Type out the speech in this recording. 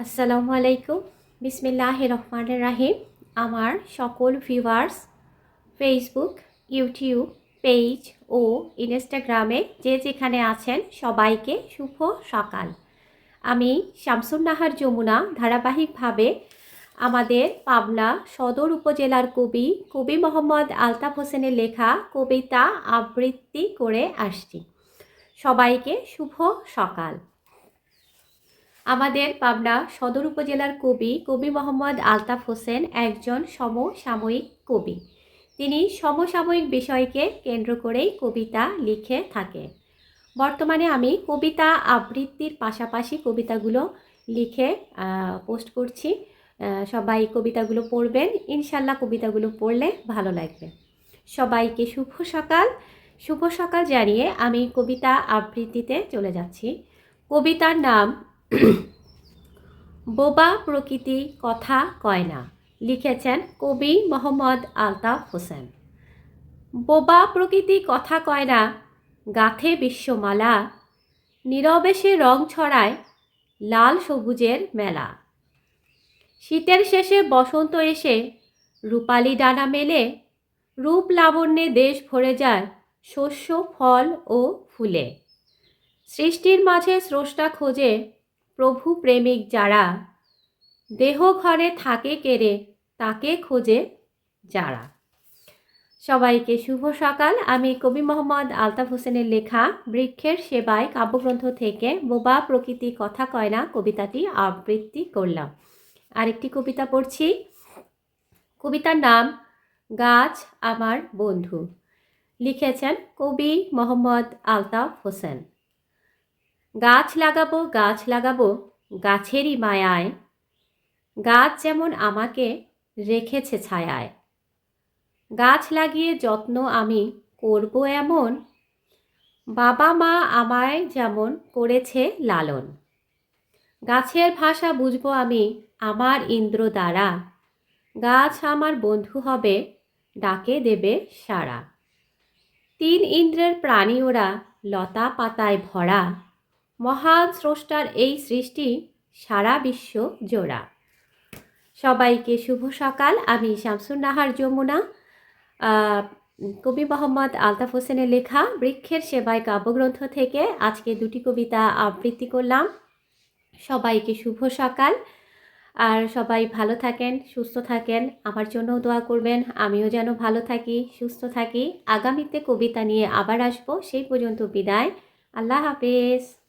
আসসালামু আলাইকুম। বিসমিল্লাহ রহমান রাহিম। আমার সকল ভিউয়ার্স ফেসবুক ইউটিউব পেজ ও ইনস্টাগ্রামে যে যেখানে আছেন সবাইকে শুভ সকাল। আমি শামসুন্নাহার যমুনা ধারাবাহিকভাবে আমাদের পাবনা সদর উপজেলার কবি কবি মোহাম্মদ আলতাফ হোসেনের লেখা কবিতা আবৃত্তি করে আসছি। সবাইকে শুভ সকাল। আমাদের পাবনা সদর উপজেলার কবি কবি মোহাম্মদ আলতাফ হোসেন একজন সমসাময়িক কবি। তিনি সমসাময়িক বিষয়কে কেন্দ্র করেই কবিতা লিখে থাকে বর্তমানে আমি কবিতা আবৃত্তির পাশাপাশি কবিতাগুলো লিখে পোস্ট করছি। সবাই কবিতাগুলো পড়বেন। ইনশাল্লাহ কবিতাগুলো পড়লে ভালো লাগবে। সবাইকে শুভ সকাল। শুভ সকাল জানিয়ে আমি কবিতা আবৃত্তিতে চলে যাচ্ছি। কবিতার নাম বোবা প্রকৃতি কথা কয় না, লিখেছেন কবি মোহাম্মদ আলতাফ হোসেন। বোবা প্রকৃতি কথা কয় না, গাথে বিশ্বমালা, নীরবে সে রং ছড়ায় লাল সবুজের মেলা। শীতের শেষে বসন্ত এসে রূপালি ডানা মেলে, রূপ লাবণ্যে দেশ ভরে যায় শস্য, ফল ও ফুলে। সৃষ্টির মাঝে স্রষ্টা খোঁজে প্রভু প্রেমিক যারা দেহ ঘরে থাকে কেড়ে, তাকে খোঁজে যারা। সবাইকে শুভ সকাল। আমি কবি মোহাম্মদ আলতাফ হোসেনের লেখা, বৃক্ষের সেবায় কাব্যগ্রন্থ থেকে বোবা প্রকৃতি কথা কয় না কবিতাটি আবৃত্তি করলাম। আরেকটি কবিতা পড়ছি। কবিতার নাম, গাছ আমার বন্ধু। লিখেছেন কবি মোহাম্মদ আলতাফ হোসেন। গাছ লাগাবো গাছ লাগাবো গাছেরই মায়ায়। গাছ যেমন আমাকে রেখেছে ছায়ায়। গাছ লাগিয়ে যত্ন আমি করব এমন। বাবা মা আমায় যেমন করেছে লালন। গাছের ভাষা বুঝব আমি আমার ইন্দ্র দ্বারা। গাছ আমার বন্ধু হবে, ডাকে দেবে সারা তিন ইন্দ্রের প্রাণী ওরা লতা পাতায় ভরা। মহান স্রষ্টার এই সৃষ্টি সারা বিশ্ব জোড়া। সবাইকে শুভ সকাল। আমি শামসুন নাহার যমুনা। কবি মোহাম্মদ আলতাফ হোসেনের লেখা বৃক্ষের সেবায় কাব্যগ্রন্থ থেকে আজকে দুটি কবিতা আবৃত্তি করলাম। সবাইকে শুভ সকাল। আর সবাই ভালো থাকেন, সুস্থ থাকেন। আমার জন্যও দোয়া করবেন। আমিও যেন ভালো থাকি, সুস্থ থাকি। আগামীতে কবিতা নিয়ে আবার আসব। সেই পর্যন্ত বিদায়। আল্লাহ হাফেজ।